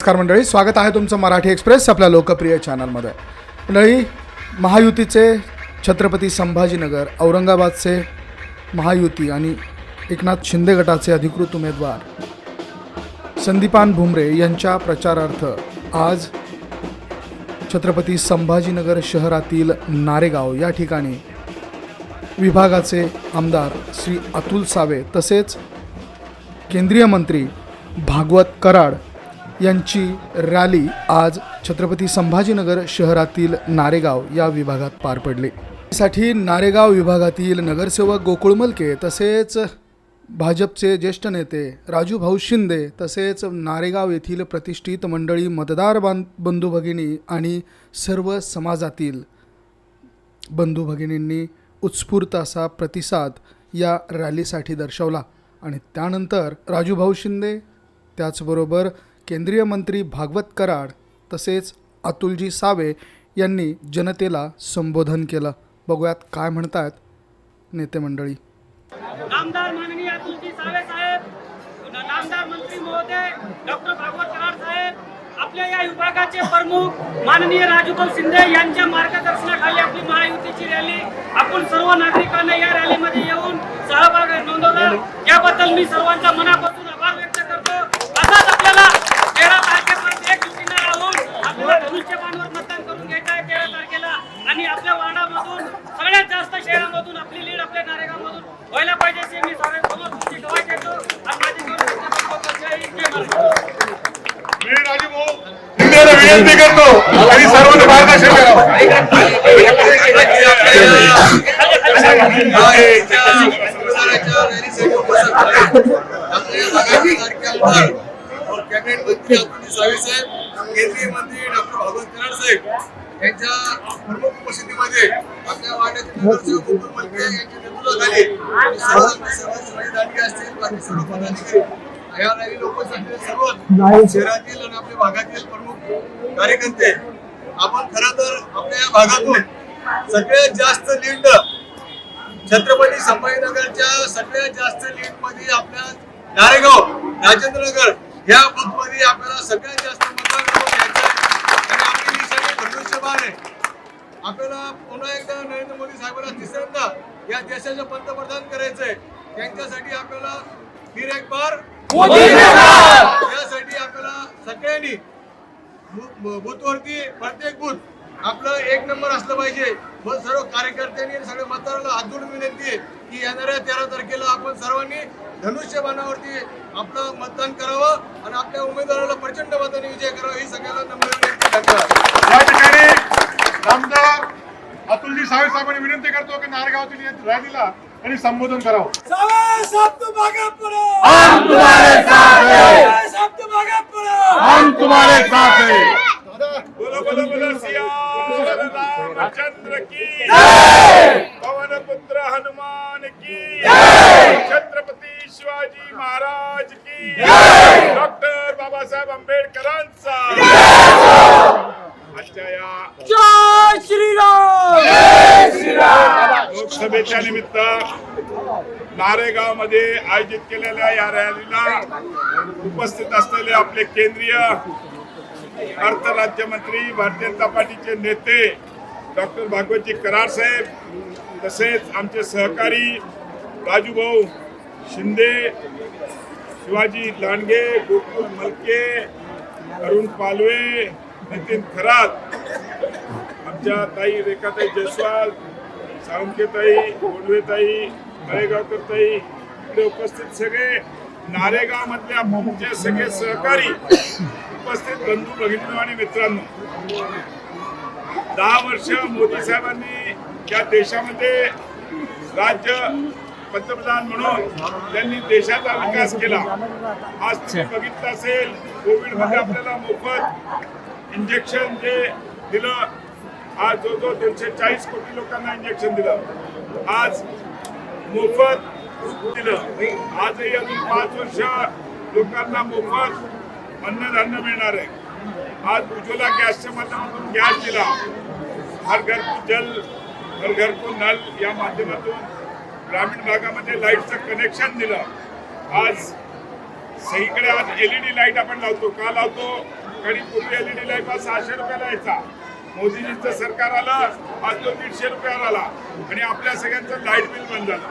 नमस्कार मंडळी स्वागत आहे तुमचं मराठी एक्सप्रेस आपल्या लोकप्रिय चॅनलमध्ये. मंडळी महायुतीचे छत्रपती संभाजीनगर औरंगाबादचे महायुती आणि एकनाथ शिंदे गटाचे अधिकृत उमेदवार संदीपान भुमरे यांच्या प्रचारार्थ आज छत्रपती संभाजीनगर शहरातील नारेगाव या ठिकाणी विभागाचे आमदार श्री अतुल सावे तसेच केंद्रीय मंत्री भागवत कराड यांची रॅली आज छत्रपती संभाजीनगर शहरातील नारेगाव या विभागात पार पडली. साठी नारेगाव विभागातील नगरसेवक गोकुळ मलके तसेच भाजपचे ज्येष्ठ नेते राजू भाऊ शिंदे तसेच नारेगाव येथील प्रतिष्ठित मंडळी मतदार बां बंधू भगिनी आणि सर्व समाजातील बंधू भगिनींनी उत्स्फूर्त असा प्रतिसाद या रॅलीसाठी दर्शवला. आणि त्यानंतर राजूभाऊ शिंदे त्याचबरोबर केंद्रीय मंत्री भागवत कराड तसेच अतुलजी सावे यांनी जनतेला संबोधन केलं. बघूयात काय म्हणतात नेते मंडळी. आमदार माननीय अतुलजी सावे साहेब आमदार मंत्री महोदय डॉक्टर भागवत कराड साहेब आपल्या या विभागाचे प्रमुख माननीय राजूभाऊ शिंदे यांच्या मार्गदर्शनाखाली आपली महायुतीची रॅली आपण सर्व नागरिकांना या रॅलीमध्ये येऊन सहभाग नोंदवला. याबद्दल मी सर्वांचा मनापासून आभार आपल्याला धनुष्यबाणवर मतदान करून घ्यायचं आहे तेरा तारखेला आणि आपल्या वार्डामधून सगळ्यात जास्त शहरामधून आपली लीड आपल्या नारेगावमधून व्हायला पाहिजे अशी मी तुमची गवाही देतो आणि माझी विनंती करतो आणि सर्वांना मार्गदर्शन कॅबिनेट मंत्री डॉक्टर मध्ये यांच्या प्रमुख उपस्थितीमध्ये आपल्या वाड्यातील नगरसेवक गोकुळ मलके यांच्या नेतृत्वाखाली सर्व सर्व दांडगे असतील बाकी सर्व पदाधिकारी या रॅली सर्व शहरातील आणि आपल्या भागातील प्रमुख कार्यकर्ते आपण खर तर आपल्या या भागातून सगळ्यात जास्त लीड छत्रपती संभाजीनगरच्या सगळ्यात जास्त लीडमध्ये आपल्या नारेगाव राजेंद्रनगर या बूथमध्ये आपल्याला सगळ्यात जास्त मतदान करून घ्यायचं आहे. आणि आपली ही सगळी धनुष्यबाण आहे आपल्याला पुन्हा एकदा नरेंद्र मोदी साहेबांना तिसऱ्यांदा या देशाचे पंतप्रधान करायचंय. त्यांच्यासाठी आपल्याला फिर एक बार यासाठी आपल्याला सगळ्यांनी बूथवरती प्रत्येक बूथ आपलं एक नंबर असलं पाहिजे. व सर्व कार्यकर्त्यांनी सगळ्या मतदाराला हात जोडून विनंती आहे की येणाऱ्या तेरा तारखेला आपण सर्वांनी धनुष्यबाणावरती आपलं मतदान करावं आणि आपल्या उमेदवाराला प्रचंड मताने विजय करावा. ही सगळ्यांना नम्र विनंती. धन्यवाद. ठिकाणी आमदार अतुलजी सावे साहेबांनी विनंती करतो की नारगावतील रॅलीला त्यांनी संबोधन करावं. हम तुम्हारे साथ हैं। बोलो बोलो बोलो सियावर रामचंद्र की पवन पुत्र हनुमान की छत्रपती शिवाजी महाराज की डॉक्टर बाबासाहेब आंबेडकरांचा आजच्या या लोकसभेच्या निमित्त नारेगावमध्ये आयोजित केलेल्या या रॅलीला उपस्थित असलेले आपले केंद्रीय अर्थ राज्यमंत्री भारतीय जनता पार्टीचे नेते डॉक्टर भागवतजी करार साहेब तसेच आमचे सहकारी राजूभाऊ शिंदे शिवाजी लांडगे गोकुल मलके अरुण पालवे नितीन खरात आमच्या ताई रेखाताई जयस्वाल साळुंकेताई गोडवेताई तळेगावकर ताई इकडे उपस्थित सगळे नारेगाव मधल्या आमचे सगळे सहकारी उपस्थित बंधू भगिनी आणि मित्रांनो. दहा वर्ष मोदी साहेबांनी या देशामध्ये राज्य पंतप्रधान म्हणून त्यांनी देशाचा विकास केला. आज तुम्ही बघितलं असेल कोविडमध्ये आपल्याला मोफत इंजेक्शन जे दिलं आज जो जो दोनशे चाळीस कोटी लोकांना इंजेक्शन दिलं आज मोफत दिलं. आजही अजून पाच वर्ष लोकांना मोफत अन्नधान्य मिळणार आहे. आज उज्ज्वला गॅसच्या माध्यमातून गॅस दिला. हर घर को जल हर घर को नल या माध्यमातून ग्रामीण भागामध्ये लाईटचं कनेक्शन दिलं. आज सगळीकडे आज एलईडी लाइट आपण लावतो. का लावतो? आणि पूर्वी एलईडी लाइट हा सहाशे रुपयाला यायचा. मोदीजींचं सरकार आलं आज तो दीडशे रुपयावर आला आणि आपल्या सगळ्यांचं लाइट बिल बंद झालं.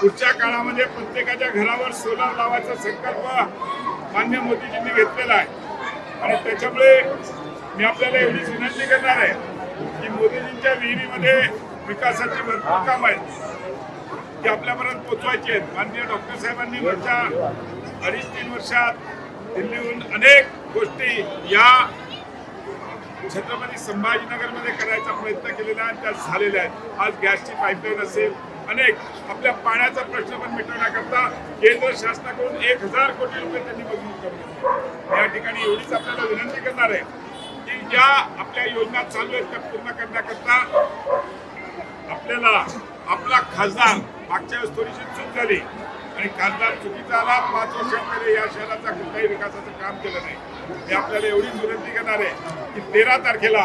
पुढच्या काळामध्ये प्रत्येकाच्या घरावर सोलार लावायचा संकल्प मान्य मोदीजींनी घेतलेला आहे. आणि त्याच्यामुळे मी आपल्याला एवढीच विनंती करणार आहे की मोदीजींच्या विहिरीमध्ये विकासाची भरपूर काम आहेत. ती आपल्यापर्यंत पोचवायची आहेत. माननीय डॉक्टर साहेबांनी वरच्या अडीच तीन वर्षात दिल्लीहून अनेक गोष्टी या छत्रपती संभाजीनगरमध्ये करायचा प्रयत्न केलेला आहे आणि त्या झालेल्या आहेत आज गॅसची पाईपलाईन असेल अनेक आपल्या पाण्याचा प्रश्न पण मिटवण्याकरता केंद्र शासनाकडून एक हजार कोटी रुपये त्यांनी मंजूर करून या ठिकाणी एवढीच आपल्याला विनंती करणार आहे की ज्या आपल्या योजना चालू आहेत त्या पूर्ण करण्याकरता आपल्याला आपला खासदार मागच्या वेळेस थोडीशी चूक झाली. आणि खासदार चुकीचा आला पाच वर्षांमध्ये या शहराचा कुठल्याही विकासाचं काम केलं नाही. मी आपल्याला एवढीच विनंती करणार आहे की तेरा तारखेला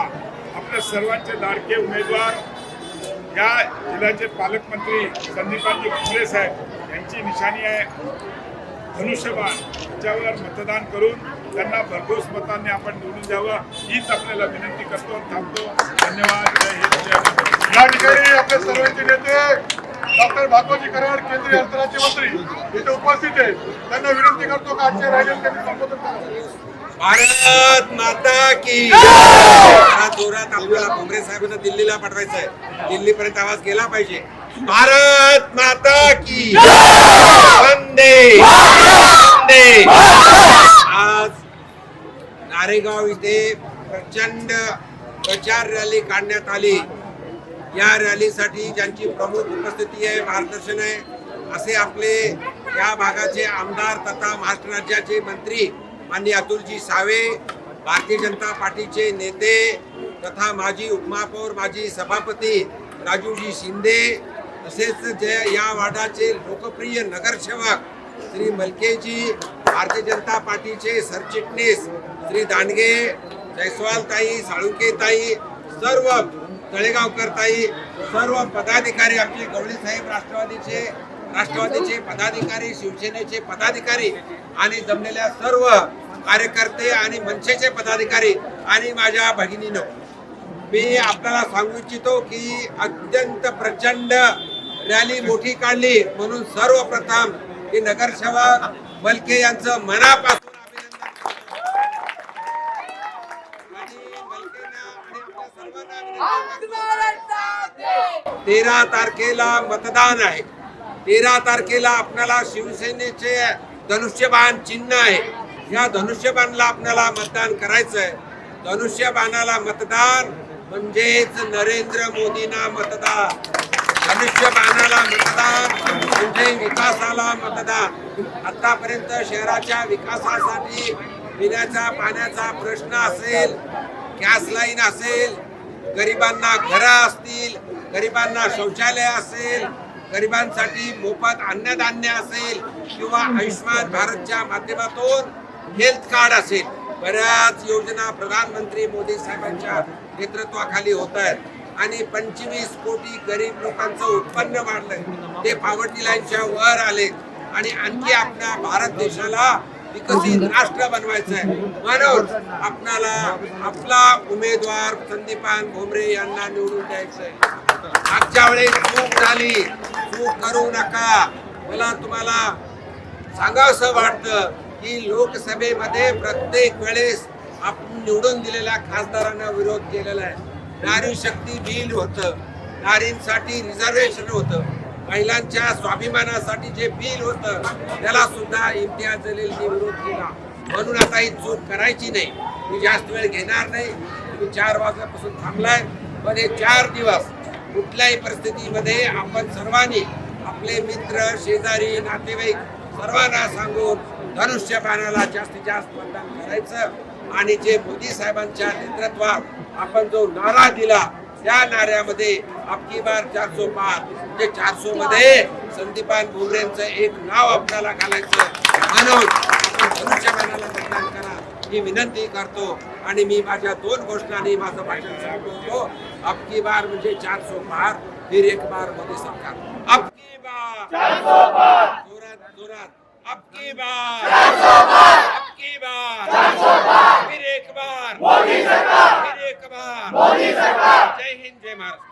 आपल्या सर्वांचे लाडके उमेदवार या जिल्ह्याचे पालकमंत्री संदीपानजी भुमरे साहेब यांची निशाणी आहे. धनुष्यबाण त्याच्यावर मतदान करून त्यांना भरघोस मतांनी आपण निवडून द्यावं हीच आपल्याला विनंती करतो थांबतो. धन्यवाद. जय हिंद या ठिकाणी आपले सर्वांचे नेते डॉक्टर भागवतजी कराड केंद्रीय अंतराचे मंत्री इथे उपस्थित आहेत त्यांना विनंती करतो का आजच्या राहिलेले त्यांनी संबोधन करावं भारत माता की जरा जोरात आपल्याला भुमरे साहेबांना दिल्लीला पाठवायचं आहे दिल्लीपर्यंत आवाज गेला पाहिजे. भारत माता की वंदे! वंदे! आज नारेगाव इथे प्रचंड प्रचार रॅली काढण्यात आली. या रॅलीसाठी ज्यांची प्रमुख उपस्थिती आहे मार्गदर्शन आहे असे आपले या भागाचे आमदार तथा महाराष्ट्र राज्याचे मंत्री माननीय अतुलजी सावे भारतीय जनता पार्टीचे नेते तथा माजी उपमहापौर माजी सभापती राजूजी शिंदे तसेच जे या वार्डाचे लोकप्रिय नगरसेवक श्री मलकेजी भारतीय जनता पार्टीचे सरचिटणीस श्री दांडगे जयस्वालताई साळुंकेताई सर्व तळेगावकरताई सर्व पदाधिकारी आमचे गवळीसाहेब राष्ट्रवादीचे राष्ट्रवादीचे पदाधिकारी शिवसेनेचे पदाधिकारी आणि जमलेल्या सर्व कार्यकर्ते आणि मनसेचे पदाधिकारी आणि माझ्या भगिनीनं. मी आपल्याला सांगू इच्छितो की अत्यंत प्रचंड रॅली मोठी काढली. म्हणून सर्वप्रथम हे नगरसेवक बलके यांचं मनापासून अभिनंदन तेरा तारखेला मतदान आहे. तेरा तारखेला आपल्याला शिवसेनेचे धनुष्यबाण चिन्ह आहे. या धनुष्यबाणला आपल्याला मतदान करायचं आहे धनुष्यबाणाला मतदान म्हणजेच नरेंद्र मोदींना मतदान. धनुष्यबाणाला मतदान म्हणजे विकासाला मतदान. आतापर्यंत शहराच्या विकासासाठी पिण्याचा पाण्याचा प्रश्न असेल गॅस लाईन असेल गरिबांना घरं असतील गरिबांना शौचालय असेल गरिबांसाठी मोफत अन्नधान्य असेल किंवा आयुष्यमान भारतच्या माध्यमातून हेल्थ कार्ड असेल बऱ्याच योजना प्रधानमंत्री मोदी साहेबांच्या नेतृत्वाखाली होत आहेत आणि पंचवीस कोटी गरीब लोकांचं उत्पन्न वाढलंय. ते पॉवर्टी लाईनच्या वर आले आणि आणखी आपल्या भारत देशाला विकसित राष्ट्र बनवायचं आहे म्हणून आपणाला आपला उमेदवार संदीपान भोमरे यांना निवडून द्यायचं आहे मागच्या वेळेस चूक झाली. चूक करू नका. मला तुम्हाला सांगावंसं वाटतं. की लोकसभेमध्ये प्रत्येक वेळेस आपण निवडून दिलेल्या खासदारांना विरोध केलेला आहे. नारी शक्ती बिल होतं. नारींसाठी रिझर्वेशन होतं. महिलांच्या स्वाभिमानासाठी जे बिल होतं त्याला सुद्धा इम्तियाज जलीलने विरोध केला. म्हणून आता ही चूक करायची नाही. मी जास्त वेळ घेणार नाही. मी चार वाजल्यापासून थांबलाय. पण हे चार दिवस कुठल्याही परिस्थितीमध्ये आपण सर्वांनी आपले मित्र शेजारी नातेवाईक सर्वांना सांगून धनुष्य बाणाला जास्तीत जास्त मतदान करायचं. आणि जे मोदी साहेबांच्या नेतृत्वात आपण जो नारा दिला त्या नाऱ्यामध्ये आपकी बार चारसो पार. म्हणजे चारसो मध्ये संदीपान भुमरेंचं एक नाव आपल्याला घालायचं म्हणून आपण धनुष्यबाणाला मतदान करा. ही विनंती करतो आणि मी माझ्या दोन घोषणांनी माझं भाषण सांगतो. आपकी बार म्हणजे चारसो पार फिर एक बार मोदी सरकार. आपकी बार. जोरात जोरात. अबकी बार अबकी बार फिर एक बार मोदी सरकार। फिर एक बार मोदी सरकार। जय हिंद जय महाराष्ट्र।